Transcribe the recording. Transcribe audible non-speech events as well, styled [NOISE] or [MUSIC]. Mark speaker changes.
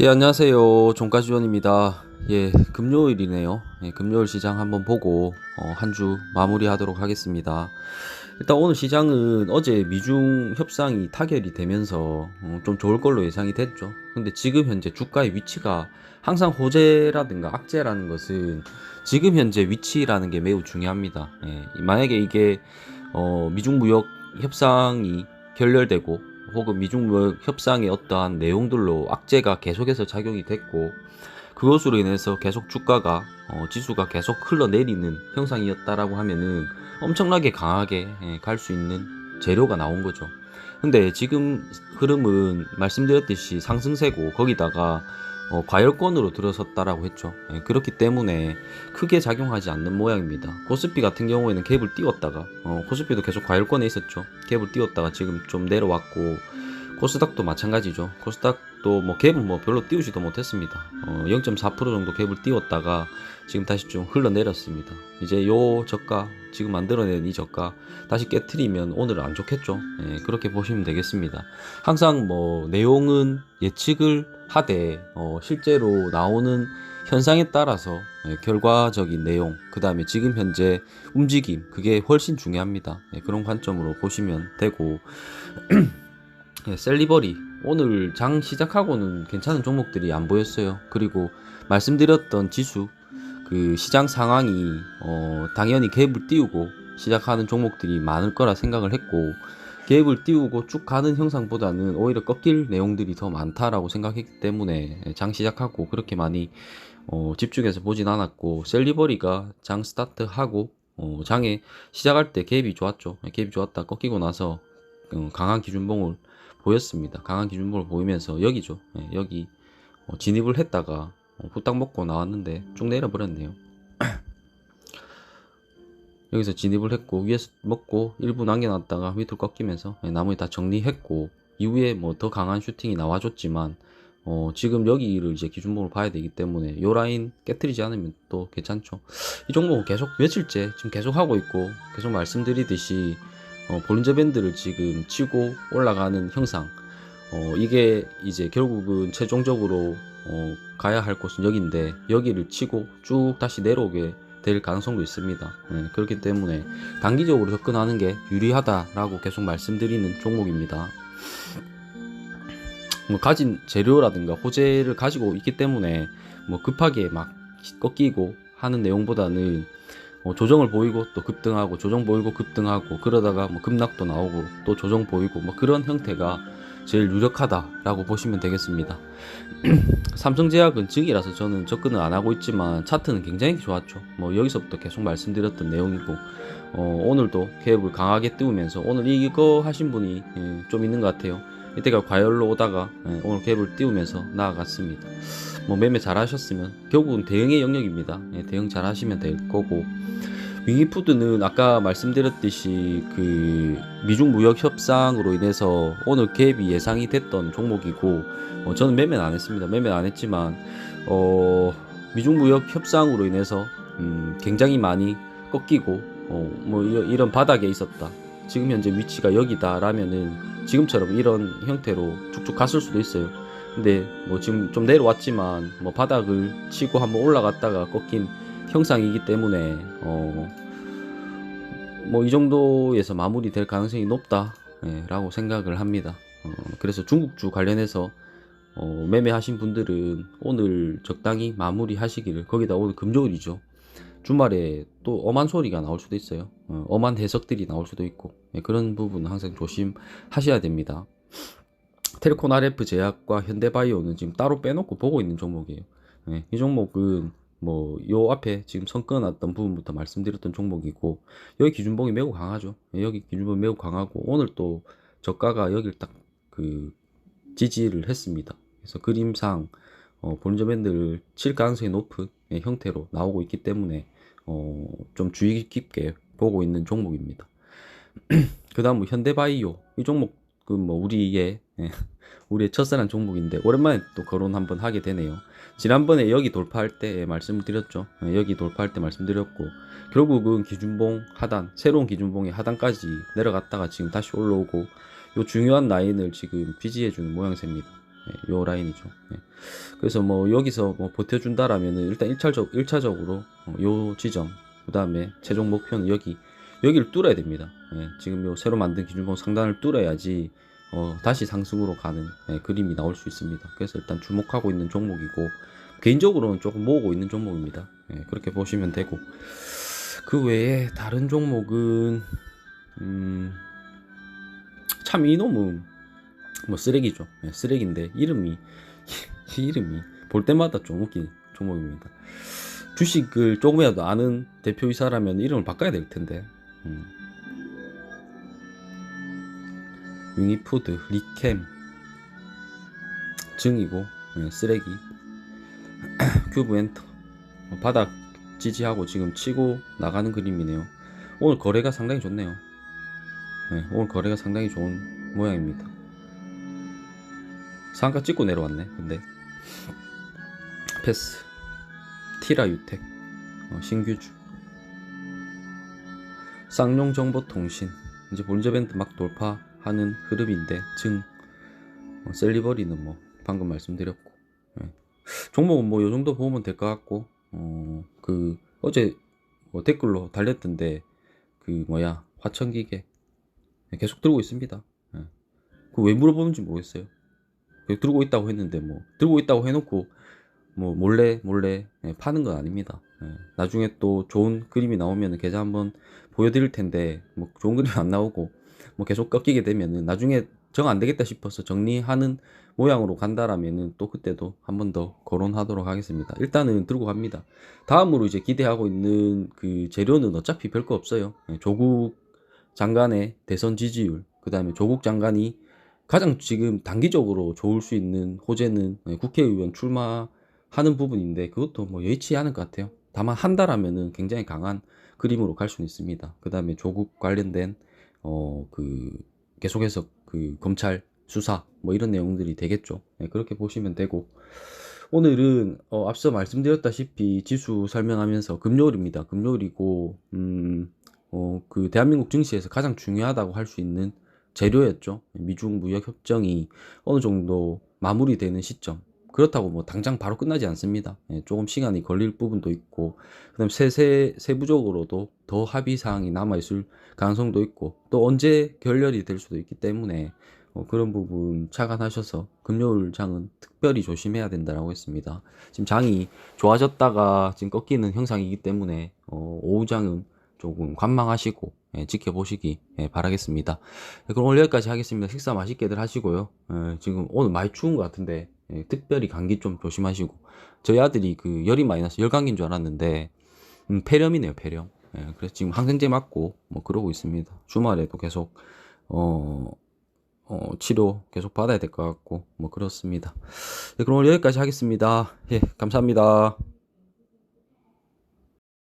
Speaker 1: 예, 안녕하세요. 종가지원입니다. 예, 금요일이네요. 예, 금요일 시장 한번 보고, 어, 한 주 마무리하도록 하겠습니다. 일단 오늘 시장은 어제 미중 협상이 타결이 되면서, 어, 좀 좋을 걸로 예상이 됐죠. 근데 지금 현재 주가의 위치가 항상 호재라든가 악재라는 것은 지금 현재 위치라는 게 매우 중요합니다. 예, 만약에 이게, 어, 미중 무역 협상이 결렬되고, 혹은 미중 무역 협상의 어떠한 내용들로 악재가 계속해서 작용이 됐고 그것으로 인해서 계속 주가가 어, 지수가 계속 흘러내리는 형상이었다라고 하면은 엄청나게 강하게 예, 갈수 있는 재료가 나온 거죠. 근데 지금 흐름은 말씀드렸듯이 상승세고 거기다가 어, 과열권으로 들어섰다라고 했죠. 예, 그렇기 때문에 크게 작용하지 않는 모양입니다. 코스피 같은 경우에는 갭을 띄웠다가 어, 코스피도 계속 과열권에 있었죠. 갭을 띄웠다가 지금 좀 내려왔고 코스닥도 마찬가지죠. 코스닥도 뭐 갭은 뭐 별로 띄우지도 못했습니다. 어, 0.4% 정도 갭을 띄웠다가 지금 다시 좀 흘러내렸습니다. 이제 요 저가 지금 만들어낸 이 저가 다시 깨트리면 오늘은 안 좋겠죠. 예, 그렇게 보시면 되겠습니다. 항상 뭐 내용은 예측을 하되 어, 실제로 나오는 현상에 따라서 예, 결과적인 내용, 그 다음에 지금 현재 움직임, 그게 훨씬 중요합니다. 예, 그런 관점으로 보시면 되고, [CLEARS THROAT] 예, 셀리버리, 오늘 장 시작하고는 괜찮은 종목들이 안 보였어요. 그리고 말씀드렸던 지수, 그 시장 상황이, 어, 당연히 갭을 띄우고 시작하는 종목들이 많을 거라 생각을 했고, 갭을 띄우고 쭉 가는 형상보다는 오히려 꺾일 내용들이 더 많다라고 생각했기 때문에 장 시작하고 그렇게 많이 어, 집중해서 보진 않았고 셀리버리가 장 스타트하고 어, 장에 시작할 때 갭이 좋았죠. 갭이 좋았다 꺾이고 나서 어, 강한 기준봉을 보였습니다. 강한 기준봉을 보이면서 여기죠. 예, 여기 어, 진입을 했다가 어, 후딱 먹고 나왔는데 쭉 내려버렸네요. [CLEARS THROAT] 여기서 진입을 했고 위에서 먹고 일부 남겨놨다가 밑으로 꺾이면서 예, 나머지 다 정리했고 이후에 뭐 더 강한 슈팅이 나와줬지만 어, 지금 여기를 이제 기준봉을 봐야 되기 때문에 요 라인 깨뜨리지 않으면 또 괜찮죠. 이 종목은 계속 며칠째 지금 계속 하고 있고 계속 말씀드리듯이 어, 볼린저 밴드를 지금 치고 올라가는 형상. 어, 이게 이제 결국은 최종적으로 어, 가야 할 곳은 여기인데 여기를 치고 쭉 다시 내려오게 될 가능성도 있습니다. 네, 그렇기 때문에 단기적으로 접근하는 게 유리하다라고 계속 말씀드리는 종목입니다. 뭐 가진 재료라든가 호재를 가지고 있기 때문에 뭐 급하게 막 꺾이고 하는 내용보다는 어, 조정을 보이고 또 급등하고 조정 보이고 급등하고 그러다가 뭐 급락도 나오고 또 조정 보이고 뭐 그런 형태가 제일 유력하다라고 보시면 되겠습니다. [CLEARS THROAT] 삼성제약은 증이라서 저는 접근을 안 하고 있지만 차트는 굉장히 좋았죠. 뭐 여기서부터 계속 말씀드렸던 내용이고 어, 오늘도 갭을 강하게 띄우면서 오늘 이거 하신 분이 예, 좀 있는 것 같아요. 이때가 과열로 오다가 예, 오늘 갭을 띄우면서 나아갔습니다. 뭐 매매 잘 하셨으면 결국은 대응의 영역입니다. 예, 대응 잘 하시면 될 거고 윙이푸드는 아까 말씀드렸듯이 그 미중 무역 협상으로 인해서 오늘 갭이 예상이 됐던 종목이고 어, 저는 매매는 안 했습니다. 매매는 안 했지만 어, 미중 무역 협상으로 인해서 음, 굉장히 많이 꺾이고 어, 뭐 이- 이런 바닥에 있었다. 지금 현재 위치가 여기다라면은 지금처럼 이런 형태로 쭉쭉 갔을 수도 있어요. 근데 뭐 지금 좀 내려왔지만 뭐 바닥을 치고 한번 올라갔다가 꺾인 형상이기 때문에 어 뭐 이 정도에서 마무리될 가능성이 높다라고 생각을 합니다. 어, 그래서 중국주 관련해서 어, 매매하신 분들은 오늘 적당히 마무리 하시기를 거기다 오늘 금요일이죠. 주말에 또 엄한 소리가 나올 수도 있어요. 어, 엄한 해석들이 나올 수도 있고 예, 그런 부분은 항상 조심하셔야 됩니다. RF 제약과 현대바이오는 지금 따로 빼놓고 보고 있는 종목이에요. 예, 이 종목은 뭐 요 앞에 지금 선 끊어놨던 부분부터 말씀드렸던 종목이고 여기 기준봉이 매우 강하죠. 예, 여기 기준봉이 매우 강하고 오늘 또 저가가 여기를 딱 그 지지를 했습니다. 그래서 그림상 어, 본저 밴드를 칠 가능성이 높은 예, 형태로 나오고 있기 때문에 어, 좀 주의 깊게 보고 있는 종목입니다. [CLEARS THROAT] 그 다음 뭐 현대바이오 이 종목은 뭐 우리의 예, [LAUGHS] 우리의 첫사랑 종목인데 오랜만에 또 거론 한번 하게 되네요. 지난번에 여기 돌파할 때 말씀을 드렸죠. 예, 여기 돌파할 때 말씀드렸고 결국은 기준봉 하단 새로운 기준봉의 하단까지 내려갔다가 지금 다시 올라오고 요 중요한 라인을 지금 비지해주는 모양새입니다. 예, 요 라인이죠. 예. 그래서 뭐 여기서 뭐 버텨준다라면은 일단 1차적, 1차적으로 어, 요 지점, 그 다음에 최종 목표는 여기, 여기를 뚫어야 됩니다. 예, 지금 요 새로 만든 기준봉 상단을 뚫어야지 어, 다시 상승으로 가는 예, 그림이 나올 수 있습니다. 그래서 일단 주목하고 있는 종목이고 개인적으로는 조금 모으고 있는 종목입니다. 예, 그렇게 보시면 되고 그 외에 다른 종목은 음, 참 이놈은 뭐 쓰레기죠. 예, 쓰레기인데 이름이 이 [LAUGHS] 이름이 볼 때마다 좀 웃긴 종목입니다. 주식을 조금이라도 아는 대표이사라면 이름을 바꿔야 될 텐데. 음. 윙이푸드, 리캠, 증이고 예, 쓰레기, [CLEARS THROAT] 큐브 엔터, 어, 바닥 지지하고 지금 치고 나가는 그림이네요. 오늘 거래가 상당히 좋네요. 네, 오늘 거래가 상당히 좋은 모양입니다. 상가 찍고 내려왔네. 근데 [LAUGHS] 패스, 티라 유텍, 어, 신규주, 쌍용 정보통신 이제 본저밴드 막 돌파 하는 흐름인데 증 어, 셀리버리는 뭐 방금 말씀드렸고 예. 종목은 뭐 요 정도 보면 될 것 같고 어 그 어제 뭐 댓글로 달렸던데 그 뭐야 화천기계 계속 들고 있습니다. 예. 그왜 물어보는지 모르겠어요. 그 들고 있다고 했는데 뭐 들고 있다고 해놓고 뭐 몰래 몰래 예, 파는 건 아닙니다. 예. 나중에 또 좋은 그림이 나오면 계좌 한번 보여드릴 텐데 뭐 좋은 그림 안 나오고 뭐 계속 꺾이게 되면은 나중에 정 안 되겠다 싶어서 정리하는 모양으로 간다라면은 또 그때도 한 번 더 거론하도록 하겠습니다. 일단은 들고 갑니다. 다음으로 이제 기대하고 있는 그 재료는 어차피 별거 없어요. 예, 조국 장관의 대선 지지율, 그 다음에 조국 장관이 가장 지금 단기적으로 좋을 수 있는 호재는 예, 국회의원 출마하는 부분인데 그것도 뭐 여의치 않을 것 같아요. 다만 한다라면은 굉장히 강한 그림으로 갈 수는 있습니다. 그 다음에 조국 관련된 어 그 계속해서 그 검찰 수사 뭐 이런 내용들이 되겠죠. 네, 그렇게 보시면 되고 오늘은 어, 앞서 말씀드렸다시피 지수 설명하면서 금요일입니다. 금요일이고 음, 어, 그 대한민국 증시에서 가장 중요하다고 할 수 있는 재료였죠. 미중 무역 협정이 어느 정도 마무리되는 시점. 그렇다고 뭐 당장 바로 끝나지 않습니다. 예, 조금 시간이 걸릴 부분도 있고, 그다음 세세 세부적으로도 더 합의 사항이 남아 있을 가능성도 있고, 또 언제 결렬이 될 수도 있기 때문에 어, 그런 부분 착안하셔서 금요일 장은 특별히 조심해야 된다라고 했습니다. 지금 장이 좋아졌다가 지금 꺾이는 형상이기 때문에 어, 오후 장은 조금 관망하시고 예, 지켜보시기 예, 바라겠습니다. 예, 그럼 오늘 여기까지 하겠습니다. 식사 맛있게들 하시고요. 예, 지금 오늘 많이 추운 것 같은데 예, 특별히 감기 좀 조심하시고 저희 아들이 그 열이 많이 나서 열감기인 줄 알았는데 음, 폐렴이네요 폐렴. 예, 그래서 지금 항생제 맞고 뭐 그러고 있습니다. 주말에도 계속 어, 어, 치료 계속 받아야 될 것 같고 뭐 그렇습니다. 예, 그럼 오늘 여기까지 하겠습니다. 예, 감사합니다.